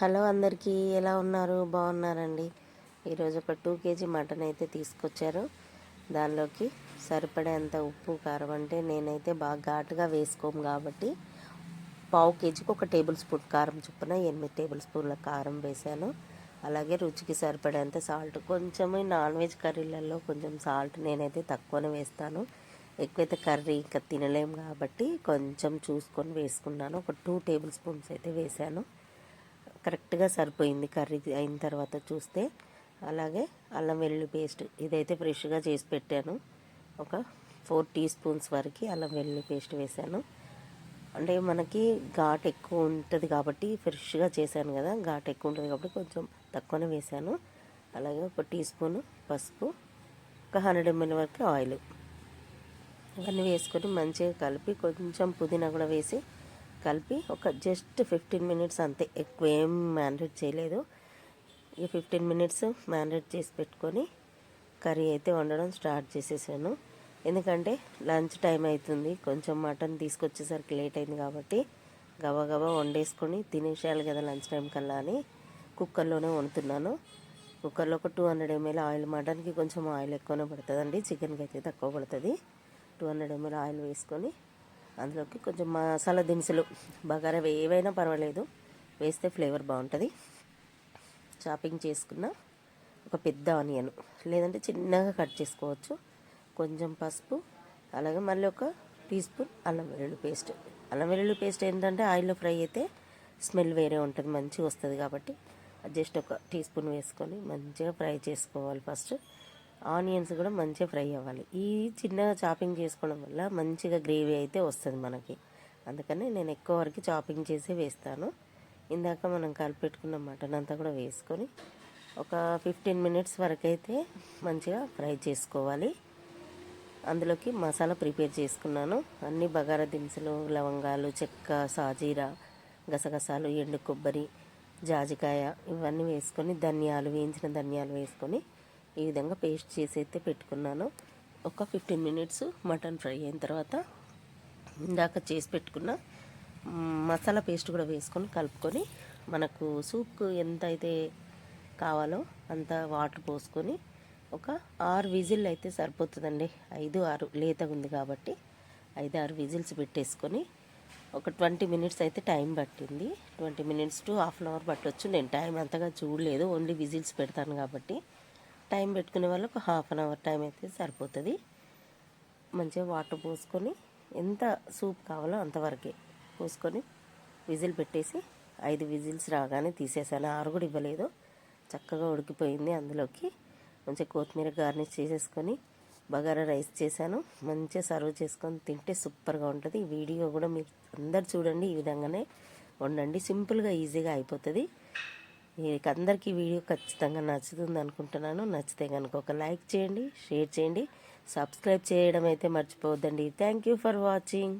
Hello అందరికీ ఎలా ఉన్నారు? బాగున్నారండి. ఈరోజు ఒక టూ కేజీ మటన్ అయితే తీసుకొచ్చారు. దానిలోకి సరిపడేంత ఉప్పు కారం అంటే నేనైతే బాగా ఘాటుగా వేసుకోము కాబట్టి పావు కేజీకి ఒక టేబుల్ స్పూన్ కారం చొప్పున ఎనిమిది టేబుల్ స్పూన్ల కారం వేసాను అలాగే రుచికి సరిపడేంత సాల్ట్ కొంచెం నాన్ వెజ్ కర్రీలలో కొంచెం సాల్ట్ నేనైతే తక్కువనే వేస్తాను. ఎక్కువైతే కర్రీ ఇంకా తినలేము కాబట్టి కొంచెం చూసుకొని వేసుకున్నాను. ఒక టూ టేబుల్ స్పూన్స్ అయితే వేసాను కరెక్ట్గా సరిపోయింది కర్రీ అయిన తర్వాత చూస్తే. అలాగే అల్లం వెల్లుల్లి పేస్ట్ ఇదైతే ఫ్రెష్గా చేసి పెట్టాను. ఒక ఫోర్ టీ స్పూన్స్ వరకు అల్లం వెల్లుల్లి పేస్ట్ వేసాను. అంటే మనకి ఘాట్ ఎక్కువ ఉంటుంది కాబట్టి ఫ్రెష్గా చేశాను కదా ఘాట్ ఎక్కువ ఉంటుంది కాబట్టి కొంచెం తక్కువనే వేసాను. అలాగే ఒక టీ స్పూన్ పసుపు ఒక హండ్రెడ్ ఎంఎల్ వరకు ఆయిల్. ఇవన్నీ వేసుకొని మంచిగా కలిపి కొంచెం పుదీనా కూడా వేసి కలిపి ఒక జస్ట్ ఫిఫ్టీన్ మినిట్స్ అంతే. ఎక్కువ ఏం మ్యాన్రేట్ చేయలేదు. ఈ ఫిఫ్టీన్ మినిట్స్ మ్యాన్రేట్ చేసి పెట్టుకొని కర్రీ అయితే వండడం స్టార్ట్ చేసేసాను. ఎందుకంటే లంచ్ టైం అవుతుంది కొంచెం మటన్ తీసుకొచ్చేసరికి లేట్ అయింది కాబట్టి గబా వండేసుకొని తినేసేయాలి కదా లంచ్ టైం కల్లా అని కుక్కర్లోనే వండుతున్నాను. కుక్కర్లో ఒక టూ హండ్రెడ్ ఎంఎల్ ఆయిల్ మటన్కి కొంచెం ఆయిల్ ఎక్కువనే పడుతుందండి. చికెన్కి అయితే తక్కువ పడుతుంది. టూ హండ్రెడ్ ఎంఎల్ ఆయిల్ వేసుకొని అందులోకి కొంచెం మసాలా దినుసులు బగారా ఏవైనా పర్వాలేదు. వేస్తే ఫ్లేవర్ బాగుంటుంది. చాపింగ్ చేసుకున్న ఒక పెద్ద ఆనియన్ లేదంటే చిన్నగా కట్ చేసుకోవచ్చు. కొంచెం పసుపు అలాగే మళ్ళీ ఒక టీ స్పూన్ అల్లం వెల్లుల్లి పేస్ట్. అల్లం వెల్లుల్లి పేస్ట్ ఏంటంటే ఆయిల్లో ఫ్రై అయితే స్మెల్ వేరే ఉంటుంది మంచిగా వస్తుంది కాబట్టి జస్ట్ ఒక టీ స్పూన్ వేసుకొని మంచిగా ఫ్రై చేసుకోవాలి ఫస్ట్. ఆనియన్స్ కూడా మంచిగా ఫ్రై అవ్వాలి. ఈ చిన్నగా చాపింగ్ చేసుకోవడం వల్ల మంచిగా గ్రేవీ అయితే వస్తుంది మనకి. అందుకని నేను ఎక్కువ వరకు చాపింగ్ చేసి వేస్తాను. ఇందాక మనం కలిపెట్టుకున్న మటన్ అంతా కూడా వేసుకొని ఒక ఫిఫ్టీన్ మినిట్స్ వరకు అయితే మంచిగా ఫ్రై చేసుకోవాలి. అందులోకి మసాలా ప్రిపేర్ చేసుకున్నాను. అన్ని బగారా దినుసులు లవంగాలు చెక్క సాజీరా గసగసాలు ఎండు కొబ్బరి జాజికాయ ఇవన్నీ వేసుకొని ధనియాలు వేయించిన ధనియాలు వేసుకొని ఈ విధంగా పేస్ట్ చేసి అయితే పెట్టుకున్నాను. ఒక ఫిఫ్టీన్ మినిట్స్ మటన్ ఫ్రై అయిన తర్వాత ఇందాక చేసి పెట్టుకున్న మసాలా పేస్ట్ కూడా వేసుకొని కలుపుకొని మనకు సూప్కు ఎంత అయితే కావాలో అంత వాటర్ పోసుకొని ఒక ఆరు విజిల్ అయితే సరిపోతుందండి. ఐదు ఆరు లేతగా ఉంది కాబట్టి ఐదు ఆరు విజిల్స్ పెట్టేసుకొని ఒక ట్వంటీ మినిట్స్ అయితే టైం పట్టింది. Twenty minutes to half an hour పట్టవచ్చు నేను టైం అంతగా చూడలేదు. ఓన్లీ విజిల్స్ పెడతాను కాబట్టి టైం పెట్టుకునే వాళ్ళు ఒక హాఫ్ అన్ అవర్ టైం అయితే సరిపోతుంది. మంచిగా వాటర్ పోసుకొని ఎంత సూప్ కావాలో అంతవరకే పోసుకొని విజిల్ పెట్టేసి ఐదు విజిల్స్ రాగానే తీసేసాను. ఆరు కూడా ఇవ్వలేదు. చక్కగా ఉడికిపోయింది అందులోకి. మంచిగా కొత్తిమీర గార్నిష్ చేసేసుకొని బగారా రైస్ చేశాను. మంచిగా సర్వ్ చేసుకొని తింటే సూపర్గా ఉంటుంది. ఈ వీడియో కూడా మీరు అందరు చూడండి. ఈ విధంగానే వండండి. సింపుల్గా ఈజీగా అయిపోతుంది. అందరికీ వీడియో ఖచ్చితంగా నచ్చుతుంది అనుకుంటున్నాను. నచ్చితే కనుక ఒక లైక్ చేయండి షేర్ చేయండి సబ్స్క్రైబ్ చేయడం అయితే మర్చిపోవద్దండి. Thank you for watching.